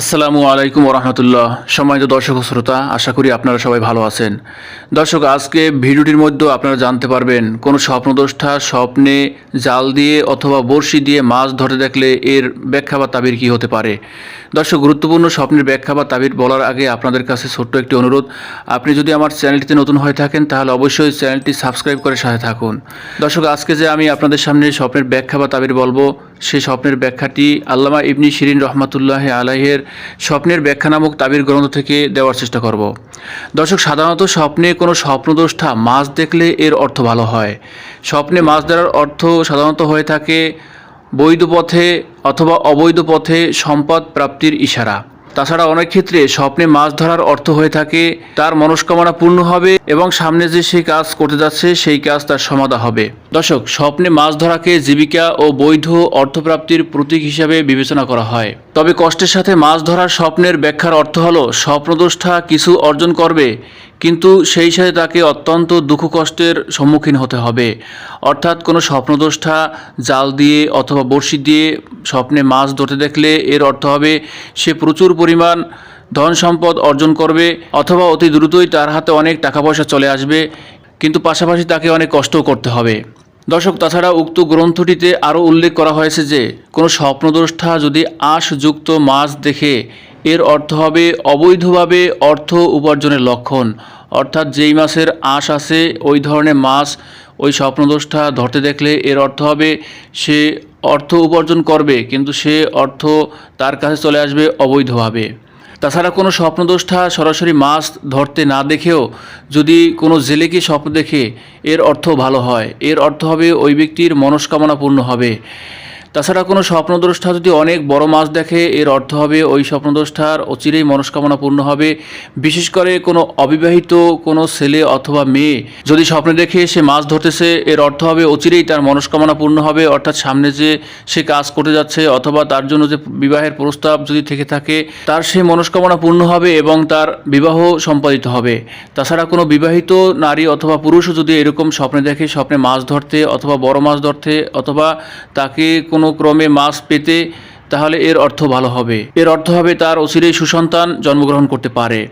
আসসালামু আলাইকুম রহমতুল্লাহ সম্মানিত দর্শক শ্রোতা, আশা করি আপনারা সবাই ভালো আছেন। দর্শক, আজকে ভিডিওটির মধ্যেও আপনারা জানতে পারবেন, কোনো স্বপ্নদোষ্ঠা স্বপ্নে জাল দিয়ে অথবা বড়শি দিয়ে মাছ ধরতে দেখলে এর ব্যাখ্যা বা তাবির কী হতে পারে? দর্শক, গুরুত্বপূর্ণ স্বপ্নের ব্যাখ্যা বা তাবির বলার আগে আপনাদের কাছে ছোট্ট একটি অনুরোধ। আপনি যদি আমার চ্যানেলটিতে নতুন হয়ে থাকেন, তাহলে অবশ্যই চ্যানেলটি সাবস্ক্রাইব করে সাথে থাকুন। দর্শক, আজকে যে আমি আপনাদের সামনে স্বপ্নের ব্যাখ্যা বা তাবির বলব সেই স্বপ্নের ব্যাখ্যাটি আল্লামা ইবনি শিরিন রহমাতুল্লাহ আলাহের স্বপ্নের ব্যাখ্যা নামক তাবির গ্রন্থ থেকে দেওয়ার চেষ্টা করব। দর্শক, সাধারণত স্বপ্নে কোনো স্বপ্নদ্রষ্টা মাছ দেখলে এর অর্থ ভালো হয়। স্বপ্নে মাছ ধরার অর্থ সাধারণত হয়ে থাকে বৈধ পথে অথবা অবৈধ পথে সম্পদ প্রাপ্তির ইশারা। তাছাড়া অনেক ক্ষেত্রে স্বপ্নে মাছ ধরার অর্থ হয়ে থাকে, তার মনস্কামনা পূর্ণ হবে এবং সামনে যে সেই কাজ করতে যাচ্ছে, সেই কাজ তার সমাধা হবে। দর্শক, স্বপ্নে মাছ ধরাকে জীবিকা ও বৈধ অর্থপ্রাপ্তির প্রতীক হিসাবে বিবেচনা করা হয়। তবে কষ্টের সাথে মাছ ধরার স্বপ্নের ব্যাখ্যার অর্থ হলো স্বপ্নদোষ্ঠা কিছু অর্জন করবে কিন্তু সেই সাথে তাকে অত্যন্ত দুঃখ কষ্টের সম্মুখীন হতে হবে। অর্থাৎ কোনো স্বপ্নদোষ্ঠা জাল দিয়ে অথবা বড়শি দিয়ে স্বপ্নে মাছ ধরতে দেখলে এর অর্থ হবে, সে প্রচুর পরিমাণ ধন সম্পদ অর্জন করবে অথবা অতি দ্রুতই তার হাতে অনেক টাকা পয়সা চলে আসবে, কিন্তু পাশাপাশি তাকে অনেক কষ্টও করতে হবে। দর্শক, তাছাড়া উক্ত গ্রন্থটিতে আরও উল্লেখ করা হয়েছে যে, কোনো স্বপ্নদ্রষ্টা যদি আঁশযুক্ত মাছ দেখে এর অর্থ হবে অবৈধভাবে অর্থ উপার্জনের লক্ষণ। অর্থাৎ যেই মাছের আঁশ আছে, ওই ধরনের মাছ ওই স্বপ্নদোষটা ধরতে দেখলে এর অর্থ হবে সে অর্থ উপার্জন করবে, কিন্তু সে অর্থ তার কাছে চলে আসবে অবৈধভাবে। তাছাড়া কোনো স্বপ্নদোষ্ঠা সরাসরি মাছ ধরতে না দেখেও যদি কোনো জেলেকে স্বপ্ন দেখে, এর অর্থ ভালো হয়। এর অর্থ হবে ওই ব্যক্তির মনস্কামনা পূর্ণ হবে। তাছাড়া কোনো স্বপ্নদ্রষ্টা যদি অনেক বড় মাছ দেখে, এর অর্থ হবে ওই স্বপ্নদ্রষ্টার অচিরেই মনস্কামনা পূর্ণ হবে। বিশেষ করে কোনো অবিবাহিত কোনো ছেলে অথবা মেয়ে যদি স্বপ্নে দেখে সে মাছ ধরতেছে, এর অর্থ হবে অচিরেই তার মনস্কামনা পূর্ণ হবে। অর্থাৎ সামনে যে সে কাজ করতে যাচ্ছে অথবা তার জন্য যে বিবাহের প্রস্তাব যদি থেকে থাকে, তার সেই মনস্কামনা পূর্ণ হবে এবং তার বিবাহ সম্পাদিত হবে। তাছাড়া কোনো বিবাহিত নারী অথবা পুরুষও যদি এরকম স্বপ্নে দেখে, স্বপ্নে মাছ ধরতে অথবা বড় মাছ ধরতে অথবা তাকে কোনো ক্রমে মাস পেতে তাহলে এর অর্থ ভালো হবে। এর অর্থ হবে তার অচিরেই সুসন্তান জন্মগ্রহণ করতে পারে।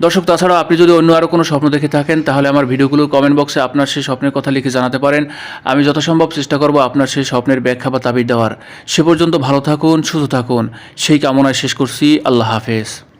দর্শক, তাছাড়া আপনি যদি অন্য আরও কোনো স্বপ্ন দেখে থাকেন, তাহলে আমার ভিডিওগুলো কমেন্ট বক্সে আপনার সেই স্বপ্নের কথা লিখে জানাতে পারেন। আমি যথাসম্ভব চেষ্টা করব আপনার সেই স্বপ্নের ব্যাখ্যা বা তাবির দেওয়ার। সে পর্যন্ত ভালো থাকুন, সুস্থ থাকুন। সেই কামনায় শেষ করছি। আল্লাহ হাফেজ।